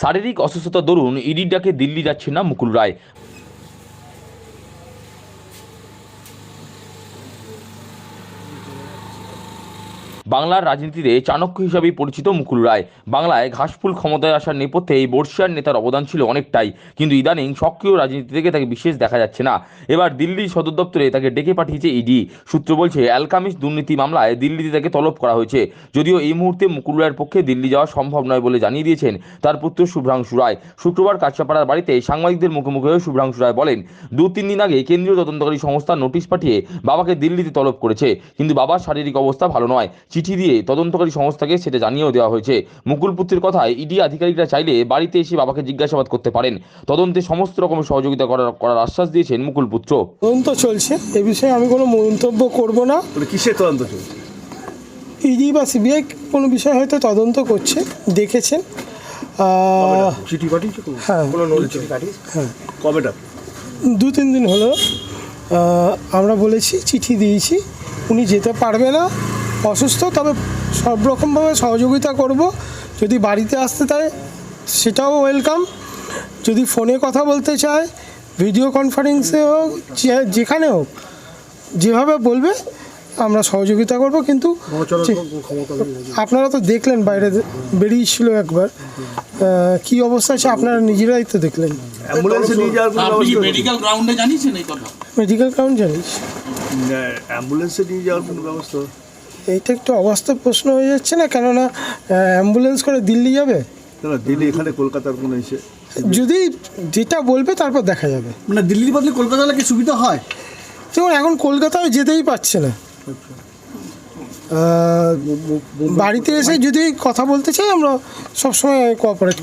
শারীরিক অসুস্থতা দরুন ইডির ডাকে দিল্লি যাচ্ছেন না মুকুল রায়। বাংলার রাজনীতিতে চাণক্য হিসাবেই পরিচিত মুকুল রায়। বাংলায় ঘাসফুল ক্ষমতায় আসার নেপথ্যে এই বর্ষিয়ার নেতার অবদান ছিল অনেকটাই। কিন্তু ইদানিং সক্রিয় রাজনীতি থেকে তাকে বিশেষ দেখা যাচ্ছে না। এবার দিল্লির সদর দপ্তরে তাকে ডেকে পাঠিয়েছে ইডি। সূত্র বলছে, অ্যালকামিস দুর্নীতি মামলায় দিল্লিতে তাকে তলব করা হয়েছে। যদিও এই মুহূর্তে মুকুল রায়ের পক্ষে দিল্লি যাওয়া সম্ভব নয় বলে জানিয়ে দিয়েছেন তার পুত্র শুভ্রাংশু রায়। শুক্রবার কাছাপাড়ার বাড়িতে সাংবাদিকদের মুখোমুখি হয়ে শুভ্রাংশু রায় বলেন, দু তিন দিন আগে কেন্দ্রীয় তদন্তকারী সংস্থা নোটিশ পাঠিয়ে বাবাকে দিল্লিতে তলব করেছে। কিন্তু বাবার শারীরিক অবস্থা ভালো নয়। চিঠি দিয়ে তদন্তকারী সংস্থাকে সেটা জানিয়েও দেওয়া হয়েছে। মুকুল পুত্রের কথায় ইডি আধিকারিকরা চাইলে বাড়িতে এসে বাবাকে জিজ্ঞাসাবাদ করতে পারেন। তদন্তে সমস্ত রকমের সহযোগিতা করার করার আশ্বাস দিয়েছেন মুকুল পুত্র তদন্ত চলছে। এ বিষয়ে আমি কোনো মন্তব্য করব না। কিসের তদন্ত চলছে? ইডি বা সিবিআই কোনো বিষয় হয়তো তদন্ত করছে দেখেছেন। চিঠি পাঠিয়েছে হ্যাঁ। হ্যাঁ। কবেটা দু তিন দিন হলো। আমরা বলেছি চিঠি দিয়েছি। উনি যেতে পারবে না। অসুস্থ তবে সব রকমভাবে সহযোগিতা করব। যদি বাড়িতে আসতে চায় সেটাও ওয়েলকাম যদি ফোনে কথা বলতে চায় ভিডিও কনফারেন্সে হোক যে- যেখানে হোক যেভাবে বলবে আমরা সহযোগিতা করব। কিন্তু আপনারা তো দেখলেন বাইরে বেরিয়েছিল একবার। কি অবস্থা আছে আপনারা নিজেরাই তো দেখলেন। অ্যাম্বুলেন্সে নিয়ে যাওয়ার কোনো আপনি কি ব্যবস্থা মেডিকেল গ্রাউন্ডে মেডিকেল জানিস অ্যাম্বুলেন্সে নিয়ে যাওয়ার কোনো ব্যবস্থা এইটা একটু অবাস্তব প্রশ্ন হয়ে যাচ্ছে না? কেননা অ্যাম্বুলেন্স করে দিল্লি যাবে? দিল্লি এখানে কলকাতার কোনো এসে যদি যেটা বলবে তারপর দেখা যাবে। মানে দিল্লির বদলে কলকাতা হলে কি সুবিধা হয়? যেমন এখন কলকাতায় যেতেই পারছে না। বাড়িতে এসে যদি কথা বলতে চাই আমরা সবসময় কোঅপারেট